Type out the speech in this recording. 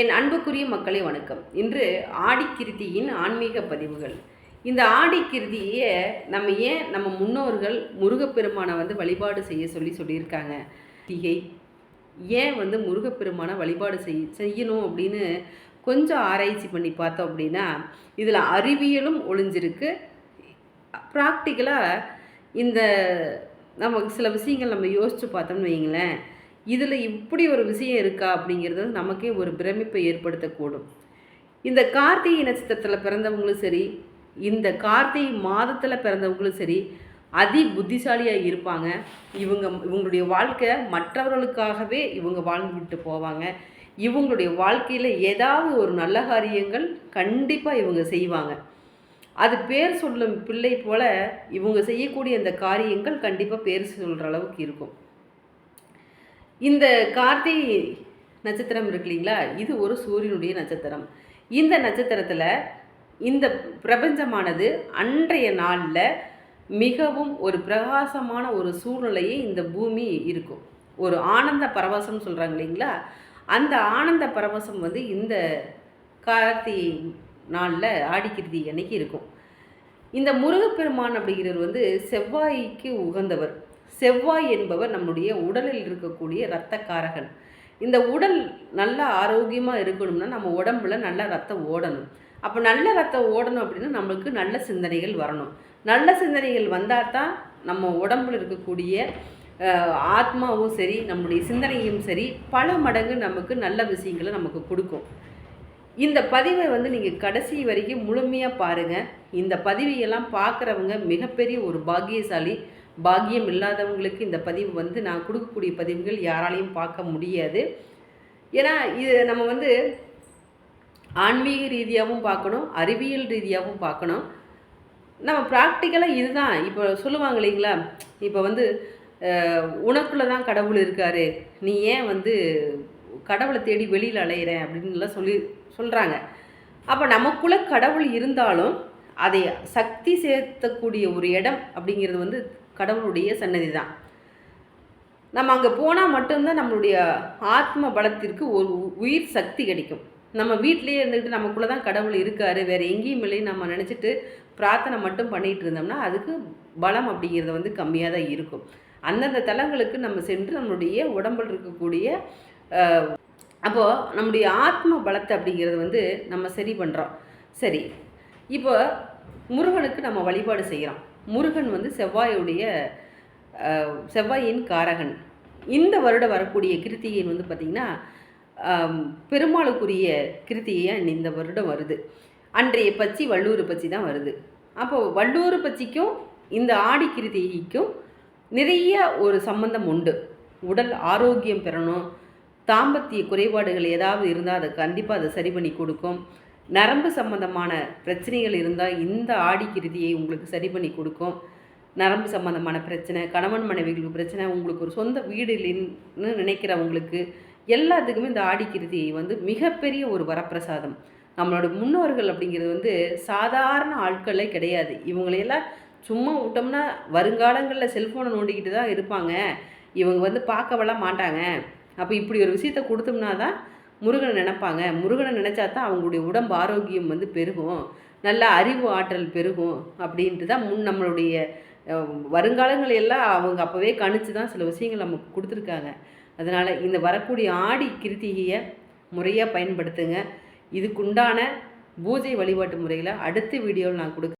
என் அன்புக்குரிய மக்களை வணக்கம். இன்று ஆடிக்கிருத்தியின் ஆன்மீக பதிவுகள். இந்த ஆடிக்கிருதியை நம்ம ஏன் நம்ம முன்னோர்கள் முருகப்பெருமானை வந்து வழிபாடு செய்ய சொல்லி சொல்லியிருக்காங்க? திகை ஏன் வந்து முருகப்பெருமானை வழிபாடு செய் செய்யணும் அப்படின்னு கொஞ்சம் ஆராய்ச்சி பண்ணி பார்த்தோம் அப்படின்னா இதில் அறிவியலும் ஒளிஞ்சிருக்கு. ப்ராக்டிக்கலாக இந்த நமக்கு சில விஷயங்கள் நம்ம யோசித்து பார்த்தோம்னு வைங்களேன் இதில் இப்படி ஒரு விஷயம் இருக்கா அப்படிங்கிறது நமக்கே ஒரு பிரமிப்பை ஏற்படுத்தக்கூடும். இந்த கார்த்திகை நட்சத்திரத்தில் பிறந்தவங்களும் சரி இந்த கார்த்திகை மாதத்தில் பிறந்தவங்களும் சரி அதி புத்திசாலியாக இருப்பாங்க. இவங்க இவங்களுடைய வாழ்க்கை மற்றவர்களுக்காகவே இவங்க வாழ்ந்துவிட்டு போவாங்க. இவங்களுடைய வாழ்க்கையில் ஏதாவது ஒரு நல்ல காரியங்கள் கண்டிப்பாக இவங்க செய்வாங்க. அது பேர் சொல்லும் பிள்ளை போல இவங்க செய்யக்கூடிய அந்த காரியங்கள் கண்டிப்பாக பேர் சொல்கிற அளவுக்கு இருக்கும். இந்த கார்த்திகை நட்சத்திரம் இருக்கு இல்லைங்களா? இது ஒரு சூரியனுடைய நட்சத்திரம். இந்த நட்சத்திரத்தில் இந்த பிரபஞ்சமானது அன்றைய நாளில் மிகவும் ஒரு பிரகாசமான ஒரு சூழ்நிலையே இந்த பூமி இருக்கும். ஒரு ஆனந்த பரவசம் சொல்கிறாங்க இல்லைங்களா? அந்த ஆனந்த பரவசம் வந்து இந்த கார்த்திகை நாளில் ஆடிக்கிருதி அன்னைக்கு இருக்கும். இந்த முருகப்பெருமான் அப்படிங்கிறவர் வந்து செவ்வாய்க்கு உகந்தவர். செவ்வாய் என்பவர் நம்முடைய உடலில் இருக்கக்கூடிய இரத்தக்காரகன். இந்த உடல் நல்ல ஆரோக்கியமாக இருக்கணும்னா நம்ம உடம்புல நல்ல ரத்தம் ஓடணும். அப்போ நல்ல ரத்தம் ஓடணும் அப்படின்னா நம்மளுக்கு நல்ல சிந்தனைகள் வரணும். நல்ல சிந்தனைகள் வந்தால் தான் நம்ம உடம்புல இருக்கக்கூடிய ஆத்மாவும் சரி நம்முடைய சிந்தனையும் சரி பல மடங்கு நமக்கு நல்ல விஷயங்களை நமக்கு கொடுக்கும். இந்த பதிவை வந்து நீங்கள் கடைசி வரைக்கும் முழுமையாக பாருங்கள் இந்த பதிவையெல்லாம் பார்க்குறவங்க மிகப்பெரிய ஒரு பாக்கியசாலி பாக்கியம் இல்லாதவங்களுக்கு இந்த பதிவு வந்து நான் கொடுக்கக்கூடிய பதிவுகள் யாராலையும் பார்க்க முடியாது. ஏன்னா இது நம்ம வந்து ஆன்மீக ரீதியாகவும் பார்க்கணும் அறிவியல் ரீதியாகவும் பார்க்கணும். நம்ம ப்ராக்டிக்கலாக இதுதான். இப்போ சொல்லுவாங்க இல்லைங்களா? இப்போ வந்து உனக்குள்ளே தான் கடவுள் இருக்கார். நீ ஏன் வந்து கடவுளை தேடி வெளியில் அலையிறேன் அப்படின்லாம் சொல்லி சொல்கிறாங்க அப்போ நமக்குள்ளே கடவுள் இருந்தாலும் அதை சக்தி சேர்த்தக்கூடிய ஒரு இடம் அப்படிங்கிறது வந்து கடவுளுடைய சன்னதி தான் நம்ம அங்கே போனால் மட்டும்தான் நம்மளுடைய ஆத்ம பலத்திற்கு ஒரு உயிர் சக்தி கிடைக்கும். நம்ம வீட்டிலேயே இருந்துக்கிட்டு நமக்குள்ளே தான் கடவுள் இருக்கார் வேறு எங்கேயும் இல்லை நம்ம நினச்சிட்டு பிரார்த்தனை மட்டும் பண்ணிகிட்டு இருந்தோம்னா அதுக்கு பலம் அப்படிங்கிறது வந்து கம்மியாக தான் இருக்கும். அந்தந்த தலங்களுக்கு நம்ம சென்று நம்மளுடைய உடம்பில் இருக்கக்கூடிய அப்போது நம்முடைய ஆத்ம பலத்தை அப்படிங்கிறது வந்து நம்ம சரி பண்ணுறோம் சரி இப்போ முருகனுக்கு நம்ம வழிபாடு செய்கிறோம் முருகன் வந்து செவ்வாயுடைய செவ்வாயின் காரகன். இந்த வருடம் வரக்கூடிய கிருத்திகை வந்து பார்த்திங்கன்னா பெருமாளுக்குரிய கிருத்திகையாக இந்த வருடம் வருது. அன்றைய பச்சி வள்ளூர் பச்சி தான் வருது. அப்போது வள்ளூர் பச்சிக்கும் இந்த ஆடி கிருத்திகைக்கும் நிறைய ஒரு சம்பந்தம் உண்டு. உடல் ஆரோக்கியம் பெறணும். தாம்பத்திய குறைபாடுகள் ஏதாவது இருந்தால் அதை கண்டிப்பாக அதை சரி பண்ணி கொடுக்கும். நரம்பு சம்பந்தமான பிரச்சனைகள் இருந்தால் இந்த ஆடி கிருதியை உங்களுக்கு சரி பண்ணி கொடுக்கும். நரம்பு சம்பந்தமான பிரச்சனை கணவன் மனைவிகளுக்கு பிரச்சனை உங்களுக்கு ஒரு சொந்த வீடு இல்லைன்னு நினைக்கிறவங்களுக்கு எல்லாத்துக்குமே இந்த ஆடி கிருதியை வந்து மிகப்பெரிய ஒரு வரப்பிரசாதம். நம்மளோட முன்னோர்கள் அப்படிங்கிறது வந்து சாதாரண ஆட்களே கிடையாது. இவங்களையெல்லாம் சும்மா விட்டோம்னா வருங்காலங்களில் செல்ஃபோனை நோண்டிக்கிட்டு தான் இருப்பாங்க. இவங்க வந்து பார்க்கவெல்லாம் மாட்டாங்க. அப்போ இப்படி ஒரு விஷயத்த கொடுத்தோம்னா தான் முருகனை நினப்பாங்க. முருகனை நினச்சா தான் அவங்களுடைய உடம்பு ஆரோக்கியம் வந்து பெருகும். நல்ல அறிவு ஆற்றல் பெருகும் அப்படின்ட்டு தான் முன் நம்மளுடைய வருங்காலங்கள் எல்லாம் அவங்க அப்போவே கணிச்சு தான் சில விஷயங்கள் நமக்கு கொடுத்துருக்காங்க. அதனால் இந்த வரக்கூடிய ஆடி கிருத்திகையை முறையாக பயன்படுத்துங்க. இதுக்குண்டான பூஜை வழிபாட்டு முறையில் அடுத்த வீடியோவில் நான் கொடுக்க